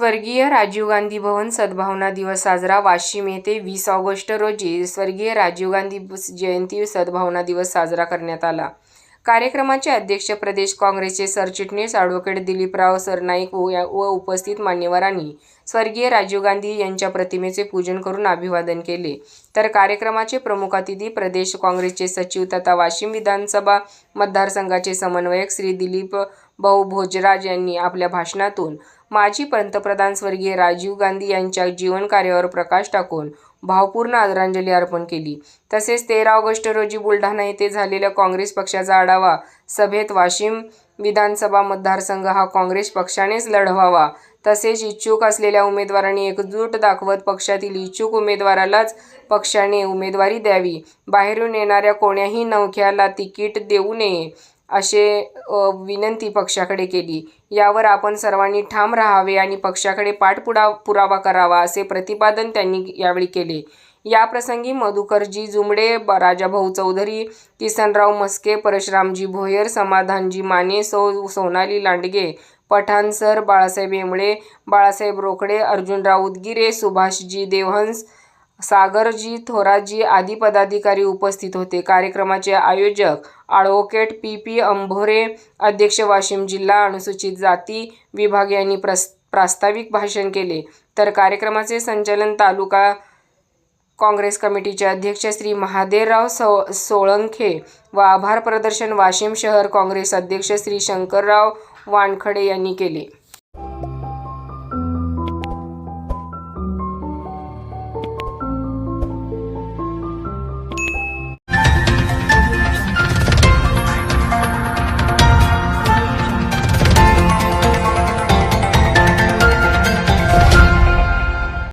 स्वर्गीय राजीव गांधी भवन सद्भावना दिवस साजरा वाशिम येथे वीस ऑगस्ट रोजी स्वर्गीय राजीव गांधी जयंती सद्भावना दिवस साजरा करण्यात आला. कार्यक्रमाचे अध्यक्ष प्रदेश काँग्रेसचे सरचिटणीस ॲडव्होकेट दिलीपराव सरनाईक व उपस्थित मान्यवरांनी स्वर्गीय राजीव गांधी यांच्या प्रतिमेचे पूजन करून अभिवादन केले. तर कार्यक्रमाचे प्रमुख अतिथी प्रदेश काँग्रेसचे सचिव तथा वाशिम विधानसभा मतदारसंघाचे समन्वयक श्री दिलीप भाऊ भोजराज यांनी आपल्या भाषणातून माजी पंतप्रधान स्वर्गीय राजीव गांधी यांच्या जीवनकार्यावर प्रकाश टाकून भावपूर्ण आदरांजली अर्पण केली. तसेच तेरा ऑगस्ट रोजी बुलढाणा येथे झालेल्या काँग्रेस पक्षाचा आढावा सभेत वाशिम विधानसभा मतदारसंघ हा काँग्रेस पक्षानेच लढवावा तसेच इच्छुक असलेल्या उमेदवारांनी एकजूट दाखवत पक्षातील इच्छुक उमेदवारालाच पक्षाने उमेदवारी द्यावी, बाहेरून येणाऱ्या कोण्याही नवख्याला तिकीट देऊ नये असे विनंती पक्षाकडे केली. यावर आपण सर्वांनी ठाम राहावे आणि पक्षाकडे पाठपुडा पुरावा करावा असे प्रतिपादन त्यांनी यावेळी केले. याप्रसंगी मधुकरजी जुमडे, राजाभाऊ चौधरी, किसनराव मस्के, परशरामजी भोयर, समाधानजी माने, सौ. सोनाली लांडगे, पठाण सर, बाळासाहेब येमळे बाळासाहेब रोकडे, अर्जुनराव उदगीर, सुभाषजी देवहंस, सागरजी थोराजी आदी पदाधिकारी उपस्थित होते. कार्यक्रमाचे आयोजक ॲडव्होकेट पी. पी. अंभोरे, अध्यक्ष वाशिम जिल्हा अनुसूचित जाती विभाग यांनी प्रास्ताविक भाषण केले. तर कार्यक्रमाचे संचालन तालुका काँग्रेस कमिटीचे अध्यक्ष श्री महादेवराव सो सोळंखे व आभार प्रदर्शन वाशिम शहर काँग्रेस अध्यक्ष श्री शंकरराव वानखडे यांनी केले.